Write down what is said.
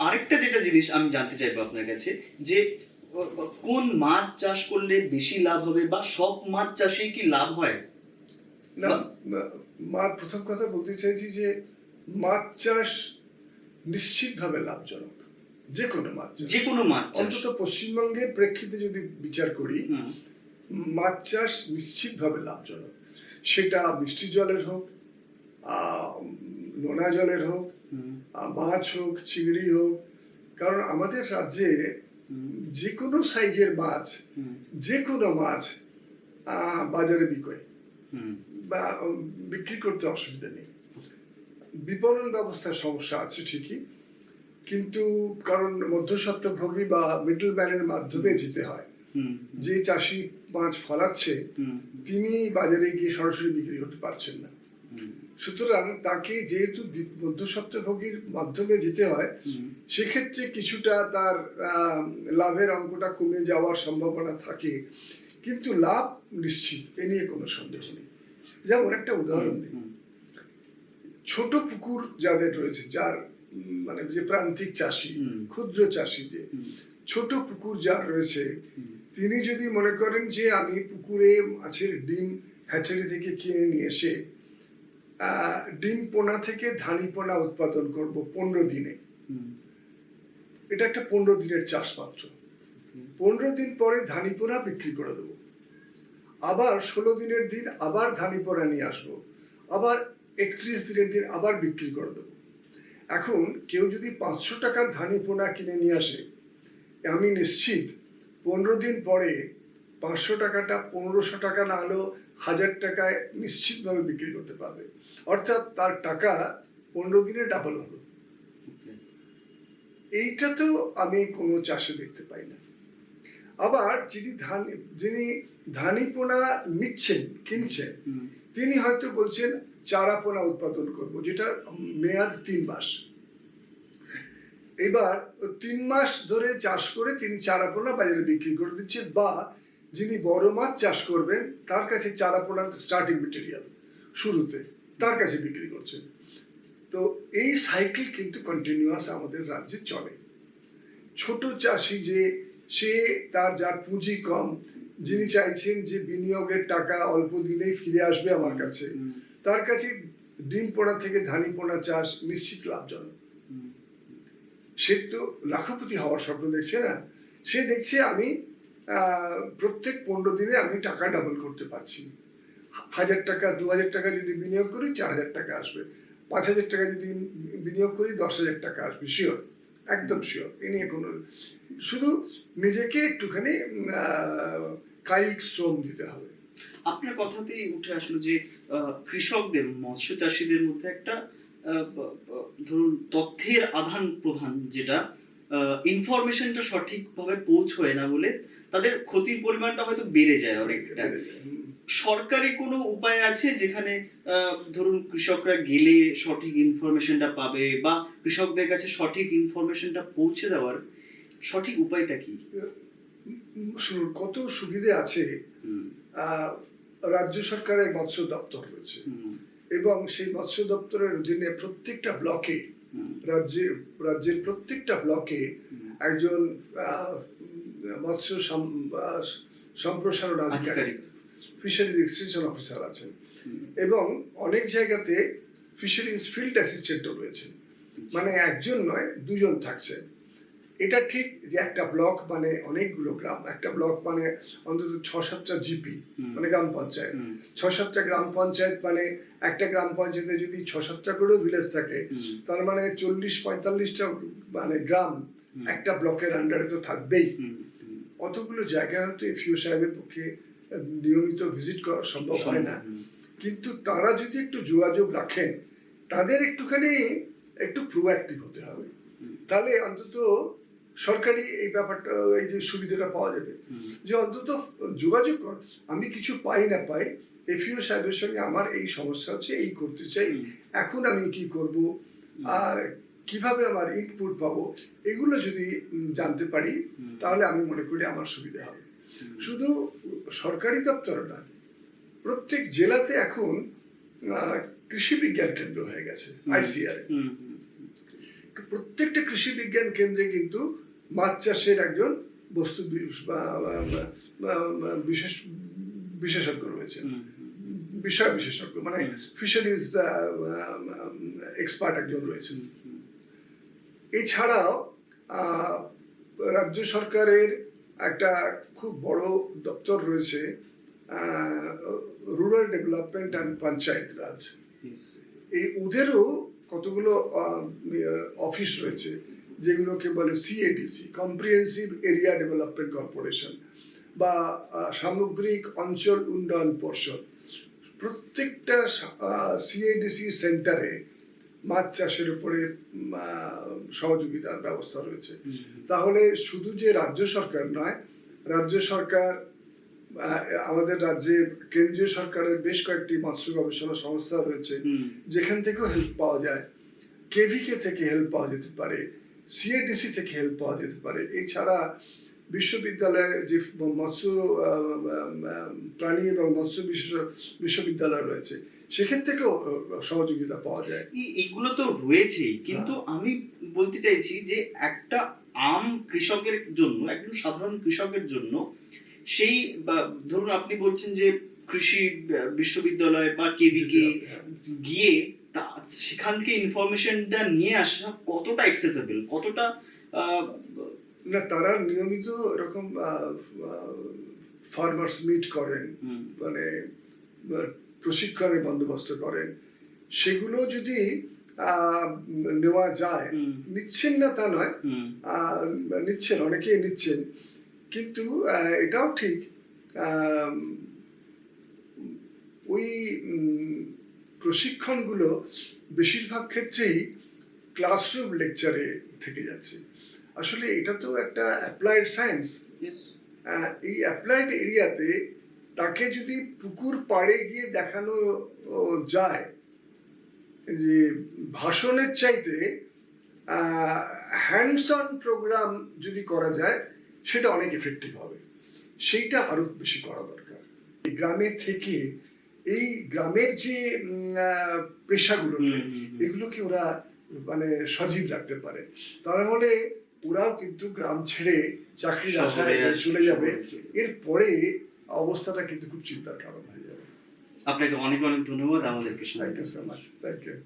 আরেকটা যেটা জিনিস আমি জানতে চাইব আপনার কাছে যে কোন মাছ চাষ করলে বেশি লাভ হবে বা সব মাছ চাষেই কি লাভ হয়? না মা- মা প্রথম কথা বলতে চাইছি যে মাছ চাষ নিশ্চিতভাবে লাভজনক যে কোনো মাছ যে কোনো মাছ অন্তত পশ্চিমবঙ্গের প্রেক্ষিতে যদি বিচার করি মাছ চাষ নিশ্চিতভাবে লাভজনক। সেটা মিষ্টি জলের হোক আহ, নোনা জলের হোক মাছ হোক চিংড়ি হোক কারণ আমাদের রাজ্যে যে কোনো সাইজের মাছ যে কোনো মাছ বাজারে হুম, বা বিক্রি করতে অসুবিধা নেই। বিপণন ব্যবস্থার সমস্যা আছে ঠিকই কিন্তু কারণ মধ্যস্বত্বভোগী বা মিডল ম্যানের মাধ্যমে যেতে হয়। যে চাষি মাছ ফলাচ্ছে তিনি বাজারে গিয়ে সরাসরি বিক্রি করতে পারছেন না। সুতরাং তাকে যেহেতু মধ্যস্বত্বভোগীর মাধ্যমে যেতে হয় সেক্ষেত্রে কিছুটা তার লাভের অঙ্কটা কমে যাওয়ার সম্ভাবনা থাকে। কিন্তু লাভ নিশ্চিত এ নিয়ে কোনো সন্দেহ নেই। যেমন একটা উদাহরণ দিই। ছোট পুকুর যাদের রয়েছে যার মানে যে প্রান্তিক চাষি ক্ষুদ্র চাষি যে ছোট পুকুর যার রয়েছে তিনি যদি মনে করেন যে আমি পুকুরে মাছের ডিম হ্যাচারি থেকে কিনে নিয়ে এসে ডিম পোনা থেকে ধানি পোনা উৎপাদন করব পনেরো দিনে। এটা একটা পনেরো দিনের চাষ মাত্র পনেরো দিন পরে ধানি পোনা বিক্রি করে দেবো। আবার ষোলো দিনের দিন আবার ধানি পোনা নিয়ে আসব। আবার একত্রিশ দিনের দিন আবার বিক্রি করে দেবো। এখন কেউ যদি পাঁচশো টাকার ধানি পোনা কিনে নিয়ে আসে আমি নিশ্চিত পনেরো দিন পরে পাঁচশো টাকাটা পনেরোশো টাকা না হলেও হাজার টাকায় নিশ্চিতভাবে বিক্রি করতে পারবে। অর্থাৎ তার টাকা পনেরো দিনে ডাবল হলো okay, এইটা তো আমি কোনো চাষে দেখতে পাই না। আবার যিনি ধান যিনি ধানি পোনা নিচ্ছেন কিনছেন তিনি হয়তো বলছেন চারা পোনা উৎপাদন করব যেটা মেয়াদ তিন মাস। এবার তিন মাস ধরে চাষ করে তিনি চারা পোনা বাজারে বিক্রি করে দিচ্ছেন বা যিনি বড় মাছ চাষ করবেন তার কাছে চারা পোনার স্টার্টিং মেটেরিয়াল শুরুতে তার কাছে বিক্রি করছেন। তো এই সাইকেল কিন্তু কন্টিনিউয়াস আমাদের রাজ্যে চলে। ছোট চাষি যে সে তার যার পুঁজি কম যিনি চাইছেন যে বিনিয়োগের টাকা অল্প দিনেই ফিরে আসবে আমার কাছে তার কাছে ডিম পোনা থেকে ধানি পোনা চাষ নিশ্চিত লাভজনক। সে তো লাখপতি হওয়ার স্বপ্ন দেখছে না। সে দেখছে আমি প্রত্যেক পনেরো দিনে আমি টাকা ডাবল করতে পারছি। হাজার টাকা, দু হাজার টাকা যদি বিনিয়োগ করি, চার হাজার টাকা আসবে। পাঁচ হাজার টাকা যদি বিনিয়োগ করি, দশ হাজার টাকা আসবে। শিওর একদম শিওর এ নিয়ে কোনো শুধু নিজেকে একটুখানি কায়িক শ্রম দিতে হবে। আপনার কথাতেই উঠে আসলো যে কৃষকদের মৎস্য চাষিদের মধ্যে একটা ধরুন তথ্যের আদান প্রদান যেটা ইনফরমেশনটা সঠিকভাবে পৌঁছয় না বলে তাদের ক্ষতির পরিমাণটা হয়তো বেড়ে যায় অনেকটা। সরকারি কোনো উপায় আছে যেখানে ধরুন কৃষকরা গেলে সঠিক ইনফরমেশনটা পাবে বা কৃষকদের কাছে সঠিক ইনফরমেশনটা পৌঁছে দেওয়ার সঠিক উপায়টা কি? শুনুন কত সুবিধে আছে রাজ্য সরকারের মৎস্য দপ্তর রয়েছে। এবং সেই মৎস্য দপ্তরের অধীনে প্রত্যেকটা ব্লকে হুম, রাজ্যের রাজ্যের প্রত্যেকটা ব্লকে একজন মৎস্য সম্প্রসারণ আধিকারিক ফিশারিজ এক্সটেনশন অফিসার আছেন। এবং অনেক জায়গাতে ফিশারিজ ফিল্ড অ্যাসিস্ট্যান্টও রয়েছেন মানে একজন নয় দুজন থাকছে। এটা ঠিক যে একটা ব্লক মানে অনেকগুলো গ্রাম। একটা ব্লক মানে অন্তত ছ সাতটা জিপি মানে গ্রাম পঞ্চায়েত। ছ সাতটা গ্রাম পঞ্চায়েত মানে একটা গ্রাম পঞ্চায়েতে যদি ছ সাতটা করেও ভিলেজ থাকে। তার মানে চল্লিশ পঁয়তাল্লিশটা মানে গ্রাম একটা ব্লকের আন্ডারে তো থাকবেই। অতগুলো জায়গা হয়তো এফিও সাহেবের পক্ষে নিয়মিত ভিজিট করা সম্ভব হয় না। কিন্তু তারা যদি একটু যোগাযোগ রাখেন তাদের একটুখানি একটু প্রোঅ্যাক্টিভ হতে হবে। তাহলে অন্তত সরকারি এই ব্যাপারটা এই যে সুবিধাটা পাওয়া যাবে। যে অন্তত যোগাযোগ কর। আমি কিছু পাই না পাই এফিও সাহেবের সঙ্গে আমার এই সমস্যা হচ্ছে এই করতে চাই এখন আমি কি করব? আর কীভাবে আমার ইনপুট পাবো এগুলো যদি জানতে পারি তাহলে আমি মনে করি আমার সুবিধা হবে। শুধু সরকারি দপ্তর না প্রত্যেক জেলাতে এখন কৃষি বিজ্ঞান কেন্দ্র হয়ে গেছে আইসিআর প্রত্যেকটা কৃষি বিজ্ঞান কেন্দ্রে কিন্তু মাছ চাষের একজন বস্তু বিশেষ বিশেষজ্ঞ রয়েছে। বিষয় বিশেষজ্ঞ মানে। ফিশারিজ এক্সপার্ট একজন রয়েছেন হুম, এছাড়াও রাজ্য সরকারের একটা খুব বড় দপ্তর রয়েছে rural development and panchayat raj এই ওদেরও কতগুলো অফিস রয়েছে যেগুলোকে বলে CADC comprehensive area development corporation বা সামগ্রিক অঞ্চল উন্নয়ন পর্ষদ। প্রত্যেকটা সিএডিসি সেন্টারে মাছ চাষের উপরে সহযোগিতার ব্যবস্থা রয়েছে। তাহলে শুধু যে রাজ্য সরকার নয় রাজ্য সরকার আমাদের রাজ্যে কেন্দ্রীয় সরকারের বেশ কয়েকটি মৎস্য গবেষণা সংস্থা রয়েছে যেখান থেকেও হেল্প পাওয়া যায়। কেভিকে থেকে হেল্প পাওয়া যেতে পারে সিএডিসি থেকে হেল্প পাওয়া যেতে পারে। এছাড়া বিশ্ববিদ্যালয়ের যে মৎস্য প্রাণী এবং মৎস্য বিশেষ বিশ্ববিদ্যালয় রয়েছে সেখান থেকেও সহযোগিতা পাওয়া যায়। এই- এগুলো তো রয়েছেই কিন্তু আমি বলতে চাইছি যে একটা আম কৃষকের জন্য একজন সাধারণ কৃষকের জন্য সেই ধরুন আপনি বলছেন যে কৃষি বিশ্ববিদ্যালয় বা কেভিকে গিয়ে তা সেখান থেকে ইনফরমেশনটা নিয়ে আসা কতটা অ্যাক্সেসেবল কতটা না তারা নিয়মিত এরকম ফার্মার্স মিট করেন। মানে প্রশিক্ষণের বন্দোবস্ত করেন। সেগুলো যদি নেওয়া যায় নিচ্ছেন না তা নয় নিচ্ছেন অনেকেই নিচ্ছেন। কিন্তু এটাও ঠিক ওই প্রশিক্ষণগুলো বেশিরভাগ ক্ষেত্রেই ক্লাসরুম লেকচারে থেকে যাচ্ছে। আসলে এটা তো একটা অ্যাপ্লাইড সায়েন্স এই অ্যাপ্লাইড এরিয়াতে তাকে যদি পুকুর পাড়ে গিয়ে দেখানো যায় যে ভাষণের চাইতে হ্যান্ডস অন প্রোগ্রাম যদি করা যায় সেটা অনেক এফেক্টিভ হবে সেইটা আরও বেশি করা দরকার এই গ্রামে থেকে এই গ্রামের যে পেশাগুলো। এগুলোকে ওরা মানে সজীব রাখতে পারে তাহলে ওরাও কিন্তু গ্রাম ছেড়ে চাকরির আশায় চলে যাবে। এরপরে অবস্থাটা কিন্তু খুব চিন্তার কারণ হয়ে যাবে। আপনাকে অনেক অনেক ধন্যবাদ আমাদেরকে thank you so much thank you